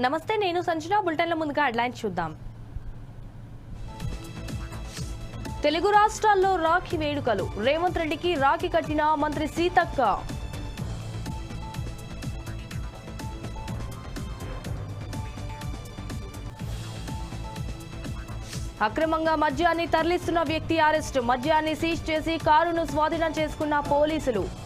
నమస్తే నేను సంజన బులెటిన్ల ముందుగా హెడ్లైన్స్ చూద్దాం. తెలుగు రాష్ట్రాల్లో రాఖీ వేడుకలు. రేవంత్ రెడ్డికి రాఖీ కట్టిన మంత్రి సీతక్క. అక్రమంగా మద్యాన్ని తరలిస్తున్న వ్యక్తి అరెస్ట్. మద్యాన్ని సీజ్ చేసి కారును స్వాధీనం చేసుకున్న పోలీసులు.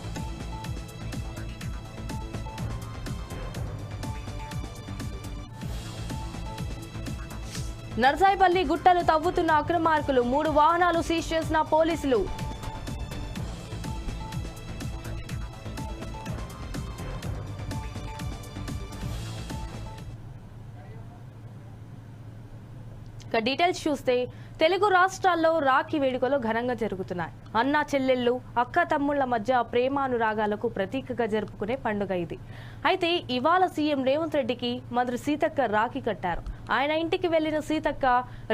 నర్సాయిపల్లి గుట్టలు తవ్వుతున్న అక్రమార్కులు మూడు వాహనాలు సీజ్ చేసిన పోలీసులు. ఇక డీటెయిల్స్ చూస్తే తెలుగు రాష్ట్రాల్లో రాఖీ వేడుకలు ఘనంగా జరుగుతున్నాయి. అన్న చెల్లెళ్ళు అక్క తమ్ముళ్ళ మధ్య ప్రేమానురాగాలకు ప్రతీకగా జరుపుకునే పండుగ ఇది. అయితే ఇవాళ సీఎం రేవంత్ రెడ్డికి మంత్రి సీతక్క రాఖీ కట్టారు. ఆయన ఇంటికి వెళ్ళిన సీతక్క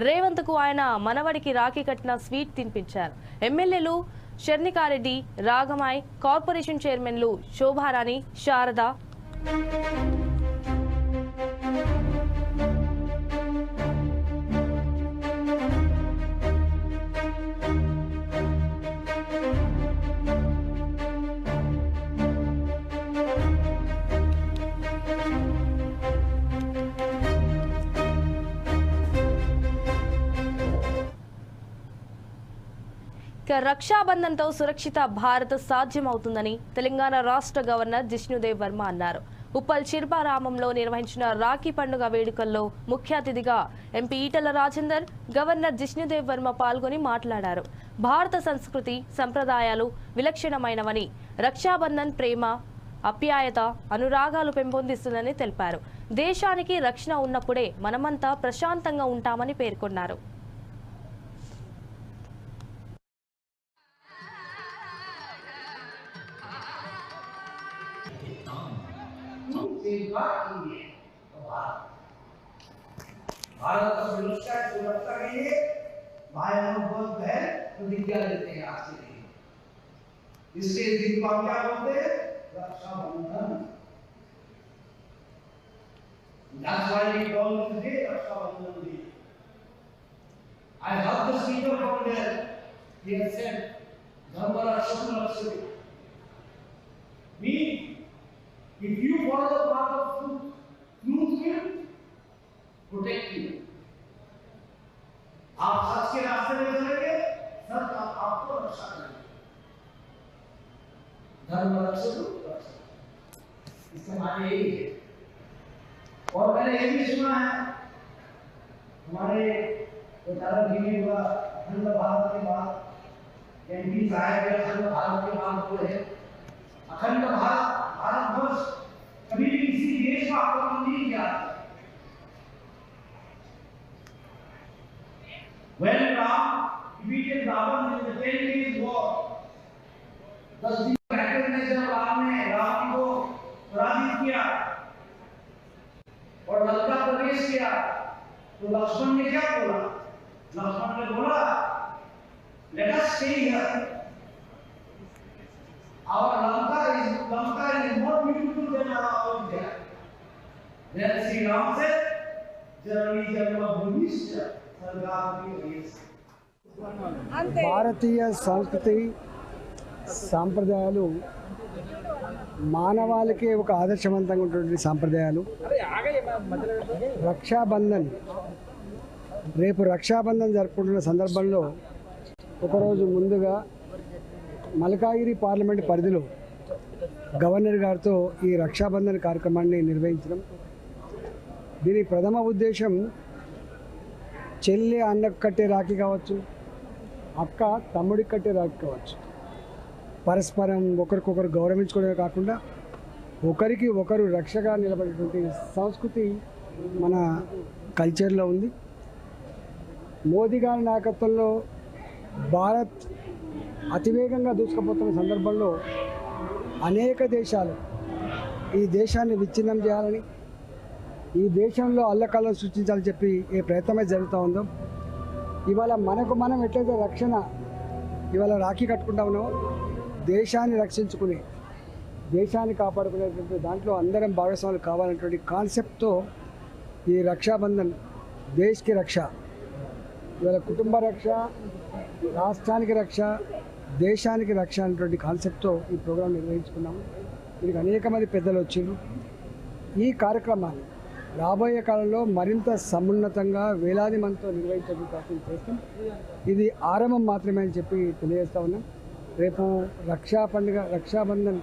రేవంత్కు ఆయన మనవడికి రాఖీ కట్టిన స్వీట్ తినిపించారు. ఎమ్మెల్యేలు షర్నికారెడ్డి రాగమాయ్ కార్పొరేషన్ చైర్మన్లు శోభారాణి శారద ఇక రక్షాబంధన్తో సురక్షిత భారత్ సాధ్యమవుతుందని తెలంగాణ రాష్ట్ర గవర్నర్ జిష్ణుదేవ్ వర్మ అన్నారు. ఉప్పల్ శిల్పారామంలో నిర్వహించిన రాఖీ పండుగ వేడుకల్లో ముఖ్య అతిథిగా ఎంపీ ఈటల రాజేందర్ గవర్నర్ జిష్ణుదేవ్ వర్మ పాల్గొని మాట్లాడారు. భారత సంస్కృతి సంప్రదాయాలు విలక్షణమైనవని రక్షాబంధన్ ప్రేమ అప్యాయత అనురాగాలు పెంపొందిస్తుందని తెలిపారు. దేశానికి రక్షణ ఉన్నప్పుడే మనమంతా ప్రశాంతంగా ఉంటామని పేర్కొన్నారు. भारत का सुरक्षा सुरक्षा के लिए भाई हम बहुत बहन प्रतिज्ञा लेते हैं आज के दिन को क्या बोलते हैं Rakshabandhan why we call it today Rakshabandhan Day. I heard the speaker from there. He had said, Dharma Raksham Raksham. If you follow the path of truth, truth will protect you. आप सच के रास्ते में चलेंगे सच आप, आपको रक्षा करेंगे। धर्म रक्षक इसका माने यही है। और मैंने ये भी सुना है हमारे प्रचारक जी ने हुआ अखंड भारत के बाद एमपी साहब के अखंड भारत के बाद बोले अखंड भारत भारत वर्ष कभी किसी देश का आक्रमण नहीं किया। When Ram defeated Ravan in the ten days war, दस दिन बैठे में जब राम ने राम को पराजित किया और लंका प्रवेश किया तो लक्ष्मण ने क्या बोला? लक्ष्मण ने बोला let us stay here our lanka is lanka is more beautiful than our Ayodhya then Sri Ram said janani janma bhumishya sargati is భారతీయ సంస్కృతి సాంప్రదాయాలు మానవాళికి ఒక ఆదర్శవంతంగా ఉన్నటువంటి సాంప్రదాయాలు రక్షాబంధన్ రేపు రక్షాబంధన్ జరుపుకుంటున్న సందర్భంలో ఒకరోజు ముందుగా మల్కాగిరి పార్లమెంట్ పరిధిలో గవర్నర్ గారితో ఈ రక్షాబంధన్ కార్యక్రమాన్ని నిర్వహించడం. దీని ప్రథమ ఉద్దేశం చెల్లి అన్నకు కట్టే రాఖీ కావచ్చు అక్క తమ్ముడికి కట్టే రాఖీ కావచ్చు. పరస్పరం ఒకరికొకరు గౌరవించుకోవడమే కాకుండా ఒకరికి ఒకరు రక్షగా నిలబడేటువంటి సంస్కృతి మన కల్చర్లో ఉంది. మోదీ గారి నాయకత్వంలో భారత్ అతివేగంగా దూసుకుపోతున్న సందర్భంలో అనేక దేశాలు ఈ దేశాన్ని విచ్ఛిన్నం చేయాలని ఈ దేశంలో అల్లకల్లం సృష్టించాలని చెప్పి ఏ ప్రయత్నమే జరుగుతూ ఉందో ఇవాళ మనకు మనం ఎట్లయితే రక్షణ ఇవాళ రాఖీ కట్టుకుంటా ఉన్నామో దేశాన్ని రక్షించుకుని దేశాన్ని కాపాడుకునేటువంటి దాంట్లో అందరం భాగస్వాములు కావాలనేటువంటి కాన్సెప్ట్తో ఈ రక్షాబంధన్ దేశ్కి రక్ష ఇవాళ కుటుంబ రక్ష రాష్ట్రానికి రక్ష దేశానికి రక్ష అనేటువంటి కాన్సెప్ట్తో ఈ ప్రోగ్రాం నిర్వహించుకున్నాము. దీనికి అనేక మంది పెద్దలు వచ్చారు. ఈ కార్యక్రమాన్ని రాబోయే కాలంలో మరింత సమున్నతంగా వేలాది మందితో నిర్వహించడం ప్రయత్నం చేస్తాం. ఇది ఆరంభం మాత్రమే అని చెప్పి తెలియజేస్తా ఉన్నాం. రేపు రక్షా పండుగ రక్షాబంధన్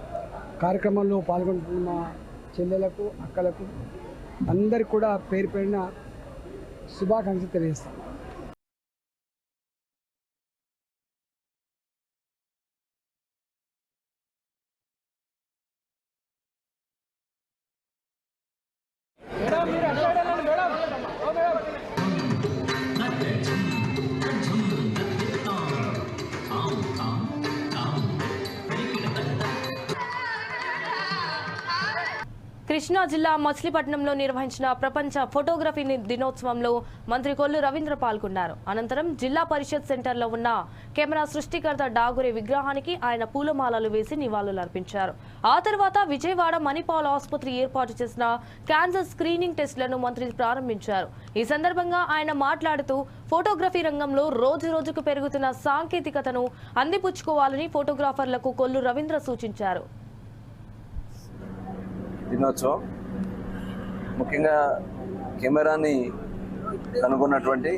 కార్యక్రమంలో పాల్గొంటున్న మా చెల్లెలకు అక్కలకు అందరికి కూడా పేరు పేరిన శుభాకాంక్షలు తెలియజేస్తాం జిల్లా మచిలీపట్నంలో నిర్వహించిన ప్రపంచ ఫోటోగ్రఫీ దినోత్సవంలో మంత్రి కొల్లు రవీంద్ర పాల్గొన్నారు. అనంతరం జిల్లా పరిషత్ సెంటర్లో ఉన్న కెమెరా సృష్టికర్త డాగురే విగ్రహానికి ఆయన పూలమాలలు వేసి నివాళులర్పించారు ఆ తర్వాత విజయవాడ మణిపాల్ ఆసుపత్రి ఏర్పాటు చేసిన క్యాన్సర్ స్క్రీనింగ్ టెస్టులను మంత్రి ప్రారంభించారు. ఈ సందర్భంగా ఆయన మాట్లాడుతూ ఫోటోగ్రఫీ రంగంలో రోజు రోజుకు పెరుగుతున్న సాంకేతికతను అందిపుచ్చుకోవాలని ఫోటోగ్రాఫర్లకు కొల్లు రవీంద్ర సూచించారు. దినోత్సవం. ముఖ్యంగా కెమెరాని కనుగొన్నటువంటి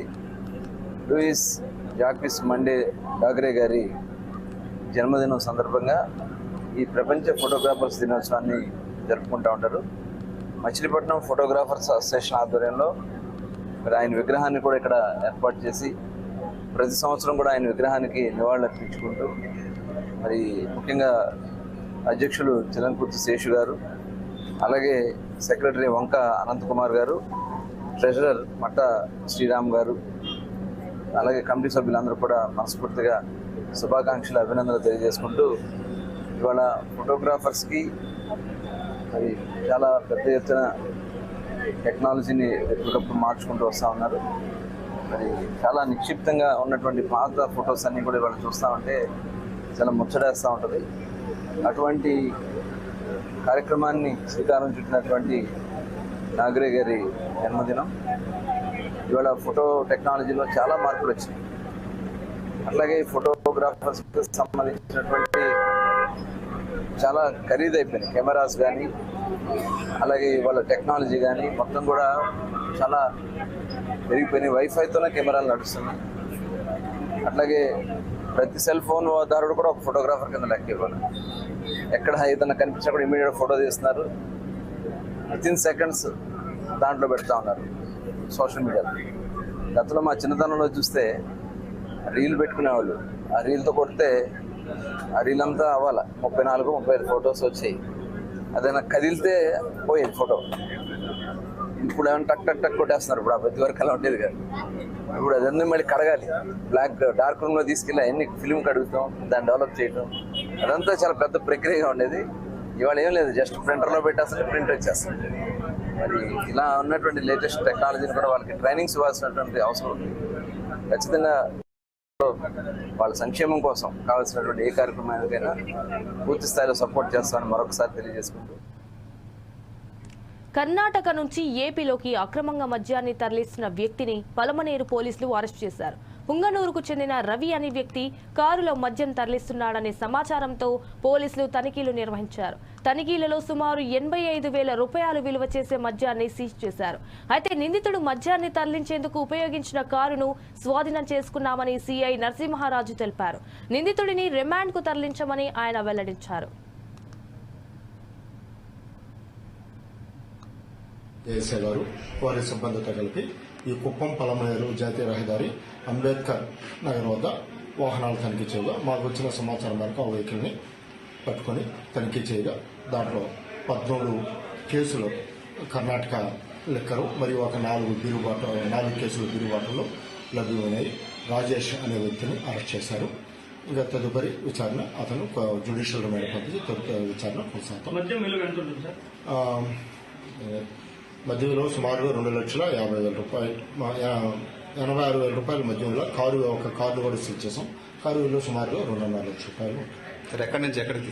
లూయిస్ జాక్విస్ మండే డాగ్రే గారి జన్మదినం సందర్భంగా ఈ ప్రపంచ ఫోటోగ్రాఫర్స్ దినోత్సవాన్ని జరుపుకుంటూ ఉంటారు. మచిలీపట్నం ఫోటోగ్రాఫర్స్ అసోసియేషన్ ఆధ్వర్యంలో మరి ఆయన విగ్రహాన్ని కూడా ఇక్కడ ఏర్పాటు చేసి ప్రతి సంవత్సరం కూడా ఆయన విగ్రహానికి నివాళులు అర్పించుకుంటూ మరి ముఖ్యంగా అధ్యక్షులు చిలంకుర్తి శేషు గారు అలాగే సెక్రటరీ వంక అనంత్ కుమార్ గారు ట్రెజరర్ మట్ట శ్రీరామ్ గారు అలాగే కమిటీ సభ్యులందరూ కూడా మనస్ఫూర్తిగా శుభాకాంక్షలు అభినందనలు తెలియజేసుకుంటూ ఇవాళ ఫోటోగ్రాఫర్స్కి మరి చాలా పెద్ద ఎత్తున టెక్నాలజీని ఎప్పటికప్పుడు మార్చుకుంటూ వస్తూ ఉన్నారు. మరి చాలా నిక్షిప్తంగా ఉన్నటువంటి పాత ఫొటోస్ అన్నీ కూడా ఇవాళ చూస్తూ ఉంటే చాలా ముచ్చడేస్తూ ఉంటుంది. అటువంటి కార్యక్రమాన్ని శ్రీకారం చుట్టినటువంటి నాగరే గారి జన్మదినం. ఇవాళ ఫోటో టెక్నాలజీలో చాలా మార్పులు వచ్చినాయి. అట్లాగే ఫోటోగ్రాఫర్స్కి సంబంధించినటువంటి చాలా ఖరీదైపోయినాయి. కెమెరాస్ కానీ అలాగే వాళ్ళ టెక్నాలజీ కానీ మొత్తం కూడా చాలా పెరిగిపోయినాయి. వైఫైతోనే కెమెరాలు నడుస్తున్నాయి. అట్లాగే ప్రతి సెల్ ఫోన్ దారుడు కూడా ఒక ఫోటోగ్రాఫర్ కింద లెక్క ఇవ్వాలి ఎక్కడ ఏదైనా కనిపించినప్పుడు ఇమీడియట్ ఫోటో తీస్తున్నారు. వితిన్ సెకండ్స్ దాంట్లో పెడతా ఉన్నారు సోషల్ మీడియాలో గతంలో మా చిన్నతనంలో చూస్తే రీల్ పెట్టుకునేవాళ్ళు. ఆ రీల్తో కొడితే ఆ రీల్ అంతా అవ్వాలి. ముప్పై నాలుగు ముప్పై ఐదు ఫొటోస్ వచ్చాయి. అదైనా కదిలితే పోయేది ఫోటో ఇప్పుడు ఏమైనా టక్ టక్ టక్ కొట్టేస్తున్నారు. ఇప్పుడు ఆ ప్రతి వరకు అలా ఉండేది కాదు. ఇప్పుడు అదన్నీ మళ్ళీ కడగాలి. బ్లాక్ డార్క్ రూమ్లో తీసుకెళ్ళి అన్ని ఫిలిం కడుగుతాం దాన్ని డెవలప్ చేయటం. అదంతా చాలా పెద్ద ప్రక్రియగా ఉండేది. ఇవాళ ఏం లేదు జస్ట్ ప్రింటర్లో పెట్టేస్తుంటే ప్రింట్ వచ్చేస్తుంది. మరి ఇలా ఉన్నటువంటి లేటెస్ట్ టెక్నాలజీని కూడా వాళ్ళకి ట్రైనింగ్స్ ఇవ్వాల్సినటువంటి అవసరం ఉంది. ఖచ్చితంగా వాళ్ళ సంక్షేమం కోసం కావాల్సినటువంటి ఏ కార్యక్రమానికైనా పూర్తి స్థాయిలో సపోర్ట్ చేస్తామని మరొకసారి తెలియజేసుకుంటూ. కర్ణాటక నుంచి ఏపీలోకి అక్రమంగా మద్యాన్ని తరలిస్తున్న వ్యక్తిని పలమనేరు పోలీసులు అరెస్ట్ చేశారు. పుంగనూరుకు చెందిన రవి అనే వ్యక్తి కారులో మద్యం తరలిస్తున్నాడనే సమాచారంతో పోలీసులు తనిఖీలు నిర్వహించారు. తనిఖీలలో సుమారు ఎనభై ఐదు వేల రూపాయలు విలువ చేసే మద్యాన్ని సీజ్ చేశారు. అయితే నిందితుడు మద్యాన్ని తరలించేందుకు ఉపయోగించిన కారును స్వాధీనం చేసుకున్నామని సిఐ నరసింహారాజు తెలిపారు. నిందితుడిని రిమాండ్కు తరలించమని ఆయన వెల్లడించారు. వారి సంబంధిత కలిపి ఈ కుప్పం పలమనేరు జాతీయ రహదారి అంబేద్కర్ నగర్ వద్ద వాహనాలు తనిఖీ చేయగా మాకు వచ్చిన సమాచారం మేరకు ఆ వెహికల్ని పట్టుకొని తనిఖీ చేయగా దాంట్లో పద్నాలుగు కేసులు కర్ణాటక లెక్కరు మరియు ఒక నాలుగు బిరుబాటు నాలుగు కేసులు బిరుబాటులో లభ్యమైనాయి రాజేష్ అనే వ్యక్తిని అరెస్ట్ చేశారు. ఇంకా తదుపరి విచారణ అతను జ్యుడిషియల్ రిమాండ్ తదుపరి విచారణ కొనసాగుతాం. మధ్యలో సుమారు రెండు లక్షల యాభై వేల రూపాయలు ఎనభై ఆరు వేల రూపాయల మధ్యంలో కారు ఒక కారును కూడా సీజ్ చేసాం కారు విలువ సుమారుగా రెండున్నర లక్షల రూపాయలు. సార్ ఎక్కడి నుంచి ఎక్కడికి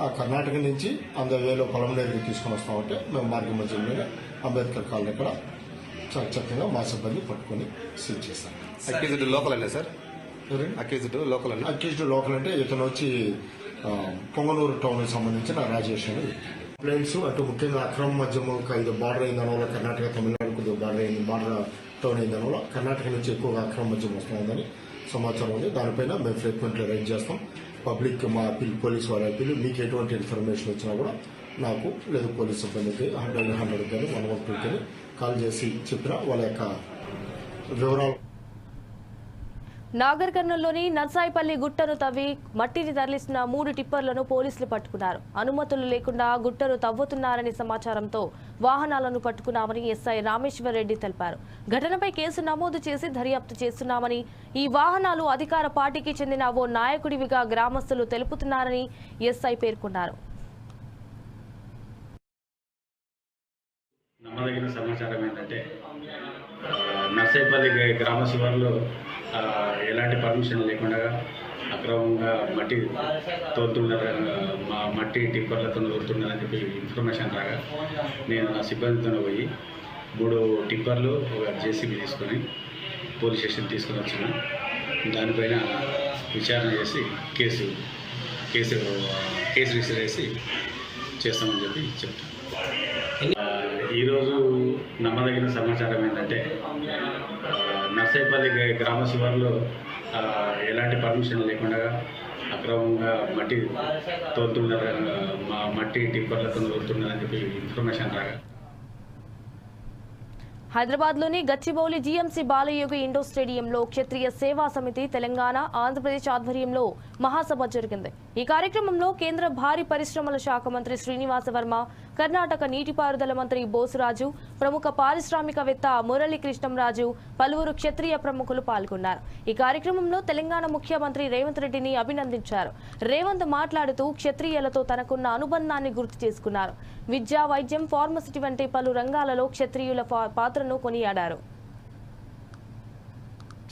ఆ కర్ణాటక నుంచి అంద వేలో పొలం దగ్గరికి తీసుకొని వస్తామంటే మేము మార్గం మధ్య మీద అంబేద్కర్ కాలనీ ఇక్కడ చాలా చక్కగా మా సిబ్బంది పట్టుకొని సీజ్ చేశాం అక్యూజ్డ్ లోకల్ అല്ലേ సార్? అక్యూజ్డ్ లోకల్ అన్న అక్యూజ్డ్ లోకల్ అంటే ఇతను వచ్చి పొంగనూరు టౌన్కి సంబంధించిన రాజేష్ అని ప్లేన్స్ అటు ముఖ్యంగా అక్రమ మధ్యము ఇది బార్డర్ అయిన దానివల్ల కర్ణాటక తమిళనాడుకు బార్డర్ అయింది. బార్డర్ టౌన్ అయిన దానివల్ల కర్ణాటక నుంచి ఎక్కువగా అక్రమ మద్యం వస్తుందని సమాచారం ఉంది. దానిపైన మేము ఫ్రీక్వెంట్లీ రైడ్ చేస్తాం. పబ్లిక్ మా అప్పీల్ పోలీస్ వారి అప్పీల్ మీకు ఎటువంటి ఇన్ఫర్మేషన్ వచ్చినా కూడా నాకు లేదు పోలీస్ సిబ్బందికి హండ్రెడ్ హండ్రెడ్ కానీ వన్ వన్ టూ కానీ కాల్ చేసి చెప్పిన వాళ్ళ యొక్క వివరాలు నాగర్ కర్నూలులోని నర్సాయిపల్లి గుట్టను తవ్వి మట్టిని తరలిస్తున్న మూడు టిప్పర్లను పోలీసులు పట్టుకున్నారు. అనుమతులు లేకుండా గుట్టను తవ్వుతున్నారని సమాచారంతో వాహనాలను పట్టుకున్నామని ఎస్ఐ రామేశ్వర్ రెడ్డి తెలిపారు. ఘటనపై కేసు నమోదు చేసి దర్యాప్తు చేస్తున్నామని ఈ వాహనాలు అధికార పార్టీకి చెందిన ఓ నాయకుడివిగా గ్రామస్తులు తెలుపుతున్నారని ఎస్ఐ పేర్కొన్నారు. నమ్మదగిన సమాచారం ఏంటంటే నర్సైపల్లి గ్రామ శివార్లో ఎలాంటి పర్మిషన్ లేకుండా అక్రమంగా మట్టి తోలుతున్నారు మా మట్టి టిప్పర్లతో తోలుతున్నారని చెప్పి ఇన్ఫర్మేషన్ రాగా నేను నా సిబ్బందితో పోయి మూడు టిప్పర్లు ఒక జేసీబీ తీసుకొని పోలీస్ స్టేషన్ తీసుకొని వచ్చిన. దానిపైన విచారణ చేసి కేసు కేసు కేసు రిజిస్టర్ చేసి చేస్తామని చెప్పి చెప్తాను ఈరోజు నమ్మదగిన సమాచారం ఏంటంటే నర్సైపల్లి గ్రామ శివార్లో ఎలాంటి పర్మిషన్ లేకుండా అక్రమంగా మట్టి తోలుతున్నారు మా మట్టి టిప్పర్లతో తోలుతున్నారని చెప్పి ఇన్ఫర్మేషన్ రాగా. హైదరాబాద్లోని గచ్చిబౌలి జీఎంసీ బాలయోగి ఇండో స్టేడియంలో క్షత్రియ సేవా సమితి తెలంగాణ ఆంధ్రప్రదేశ్ ఆధ్వర్యంలో మహాసభ జరిగింది. ఈ కార్యక్రమంలో కేంద్ర భారీ పరిశ్రమల శాఖ మంత్రి శ్రీనివాస వర్మ కర్ణాటక నీటిపారుదల మంత్రి బోసురాజు ప్రముఖ పారిశ్రామికవేత్త మురళీ కృష్ణంరాజు పలువురు క్షత్రియ ప్రముఖులు పాల్గొన్నారు. ఈ కార్యక్రమంలో తెలంగాణ ముఖ్యమంత్రి రేవంత్ రెడ్డిని అభినందించారు. రేవంత్ మాట్లాడుతూ క్షత్రియులతో తనకున్న అనుబంధాన్ని గుర్తు చేసుకున్నారు. విద్య వైద్యం ఫార్మసిటీ వంటి పలు రంగాలలో క్షత్రియుల పాత్రను కొనియాడారు.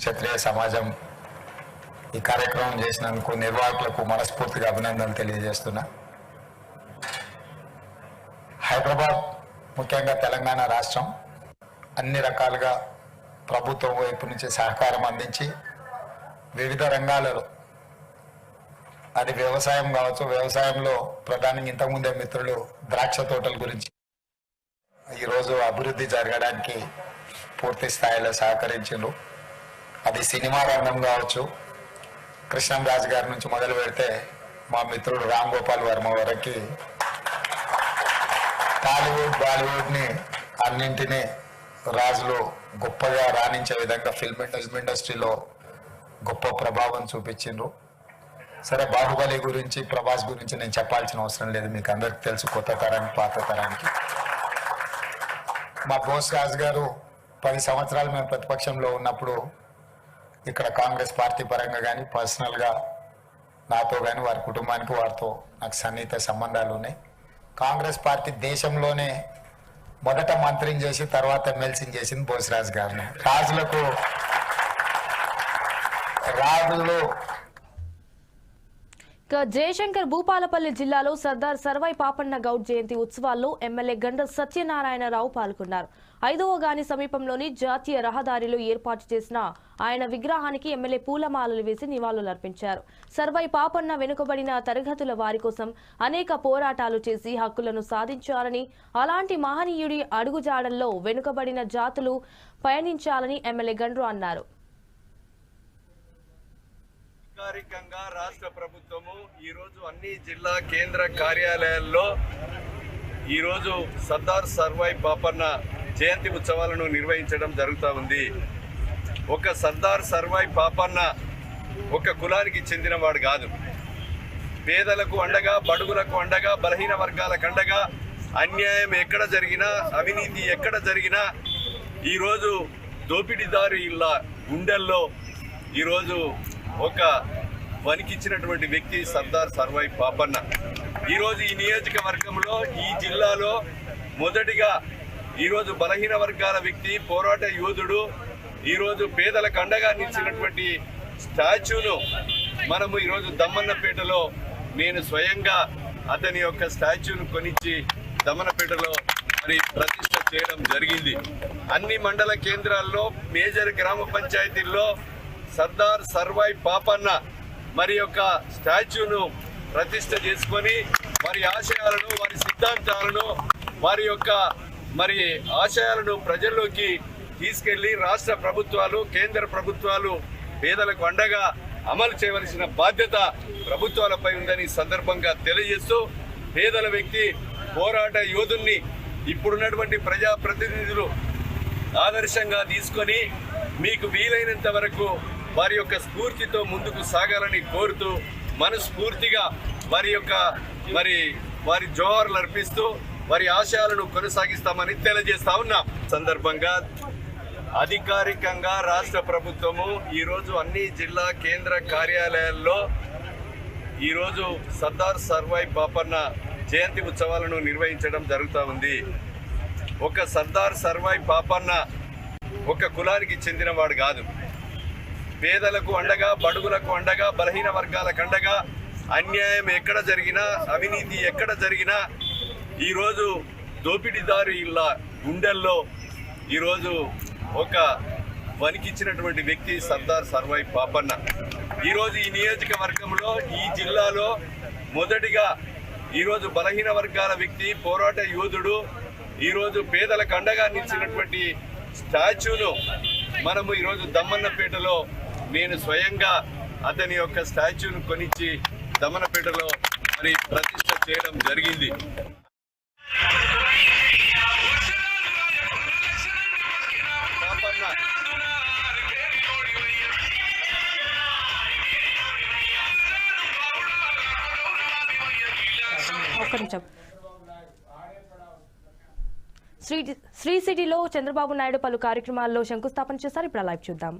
క్షత్రియ సమాజం ఈ కార్యక్రమం చేసినందుకు నిర్వాహకులకు మనస్ఫూర్తిగా అభినందనలు తెలియజేస్తున్నా. హైదరాబాద్ ముఖ్యంగా తెలంగాణ రాష్ట్రం అన్ని రకాలుగా ప్రభుత్వం వైపు నుంచి సహకారం అందించి వివిధ రంగాలలో అది వ్యవసాయం కావచ్చు వ్యవసాయంలో ప్రధానంగా ఇంతకుముందే మిత్రులు ద్రాక్ష తోటల గురించి. ఈరోజు అభివృద్ధి జరగడానికి పూర్తి స్థాయిలో సహకరించారు అది సినిమా రంగం కావచ్చు. కృష్ణంరాజు గారి నుంచి మొదలు పెడితే మా మిత్రుడు రామ్ గోపాల్ వర్మ వరకు టాలీవుడ్ బాలీవుడ్ని అన్నింటినీ రాజులు గొప్పగా రాణించే విధంగా ఫిల్మ్ ఫిల్మ్ ఇండస్ట్రీలో గొప్ప ప్రభావం చూపించిండ్రు. సరే బాహుబలి గురించి ప్రభాస్ గురించి నేను చెప్పాల్సిన అవసరం లేదు. మీకు అందరికి తెలుసు కొత్త తరానికి పాత తరానికి. మా బోస్ రాజు గారు పది సంవత్సరాలు మేము ప్రతిపక్షంలో ఉన్నప్పుడు ఇక్కడ కాంగ్రెస్ పార్టీ పరంగా కానీ పర్సనల్గా నాతో కానీ వారి కుటుంబానికి వారితో నాకు సన్నిహిత సంబంధాలు ఉన్నాయి. కాంగ్రెస్ పార్టీ దేశంలోనే మొదట మంత్రిని చేసి తర్వాత ఎమ్మెల్సీని చేసింది బోసిరాజు గారిని. రాజులకు రాజులు ఇక జయశంకర్ భూపాలపల్లి జిల్లాలో సర్దార్ సర్వై పాపన్న గౌడ్ జయంతి ఉత్సవాల్లో ఎమ్మెల్యే గండ సత్యనారాయణరావు పాల్గొన్నారు. ఐదవ గాని సమీపంలోని జాతీయ రహదారిలో ఏర్పాటు చేసిన ఆయన విగ్రహానికి ఎమ్మెల్యే పూలమాలలు వేసి నివాళులర్పించారు. సర్వై పాపన్న వెనుకబడిన తరగతుల వారి కోసం అనేక పోరాటాలు చేసి హక్కులను సాధించారని అలాంటి మహనీయుడి అడుగుజాడల్లో వెనుకబడిన జాతులు పయనించాలని ఎమ్మెల్యే గండ్రు అన్నారు. అధికారికంగా రాష్ట్ర ప్రభుత్వము ఈరోజు అన్ని జిల్లా కేంద్ర కార్యాలయాల్లో ఈరోజు సర్దార్ సర్వై పాపన్న జయంతి ఉత్సవాలను నిర్వహించడం జరుగుతూ ఉంది. ఒక సర్దార్ సర్వై పాపన్న ఒక కులానికి చెందినవాడు కాదు. పేదలకు అండగా బడుగులకు అండగా బలహీన వర్గాలకు అండగా అన్యాయం ఎక్కడ జరిగినా అవినీతి ఎక్కడ జరిగినా ఈరోజు దోపిడీదారుల గుండెల్లో ఈరోజు ఒక వణికిచ్చినటువంటి వ్యక్తి సర్దార్ సర్వై పాపన్న. ఈరోజు ఈ నియోజకవర్గంలో ఈ జిల్లాలో మొదటిగా ఈరోజు బలహీన వర్గాల వ్యక్తి పోరాట యోధుడు ఈరోజు పేదలకు అండగా నిలిచినటువంటి స్టాచ్యూను మనము ఈరోజు దమ్మన్నపేటలో నేను స్వయంగా అతని యొక్క స్టాచ్యూను కొనిచ్చి దమ్మన్నపేటలో మరి ప్రతిష్ట చేయడం జరిగింది. అన్ని మండల కేంద్రాల్లో మేజర్ గ్రామ పంచాయతీల్లో సర్దార్ సర్వాయి పాపన్న మరి యొక్క స్టాచ్యూను ప్రతిష్ట చేసుకొని వారి ఆశయాలను వారి సిద్ధాంతాలను వారి యొక్క మరి ఆశయాలను ప్రజల్లోకి తీసుకెళ్ళి రాష్ట్ర ప్రభుత్వాలు కేంద్ర ప్రభుత్వాలు పేదలకు అండగా అమలు చేయవలసిన బాధ్యత ప్రభుత్వాలపై ఉందని సందర్భంగా తెలియజేస్తూ పేదల వ్యక్తి పోరాట యోధుల్ని ఇప్పుడున్నటువంటి ప్రజా ప్రతినిధులు ఆదర్శంగా తీసుకొని మీకు వీలైనంత వరకు వారి యొక్క స్ఫూర్తితో ముందుకు సాగాలని కోరుతూ మనస్ఫూర్తిగా వారి యొక్క మరి వారి జోహార్లు అర్పిస్తూ వారి ఆశయాలను కొనసాగిస్తామని తెలియజేస్తా ఉన్నాం. సందర్భంగా అధికారికంగా రాష్ట్ర ప్రభుత్వము ఈరోజు అన్ని జిల్లా కేంద్ర కార్యాలయాల్లో ఈరోజు సర్దార్ సర్వాయి బాపన్న జయంతి ఉత్సవాలను నిర్వహించడం జరుగుతూ ఉంది. ఒక సర్దార్ సర్వాయి బాపన్న ఒక కులానికి చెందినవాడు కాదు. పేదలకు అండగా బడుగులకు అండగా బలహీన వర్గాలకు అండగా అన్యాయం ఎక్కడ జరిగినా అవినీతి ఎక్కడ జరిగినా ఈరోజు దోపిడీదారు ఇళ్ళ గుండెల్లో ఈరోజు ఒక వణికిచ్చినటువంటి వ్యక్తి సర్దార్ సర్వాయి పాపన్న. ఈరోజు ఈ నియోజకవర్గంలో ఈ జిల్లాలో మొదటిగా ఈరోజు బలహీన వర్గాల వ్యక్తి పోరాట యోధుడు ఈరోజు పేదల కండగా నిలిచినటువంటి స్టాచ్యూను మనము ఈరోజు దమ్మన్నపేటలో నేను స్వయంగా అతని యొక్క స్టాచ్యూను కొనిచ్చి దమ్మన్నపేటలో మరి ప్రతిష్ట చేయడం జరిగింది. ఒక్క నిమిషం శ్రీ శ్రీ సిటీలో చంద్రబాబు నాయుడు పలు కార్యక్రమాల్లో శంకుస్థాపన చేశారు. ఇప్పుడు లైవ్ చూద్దాం.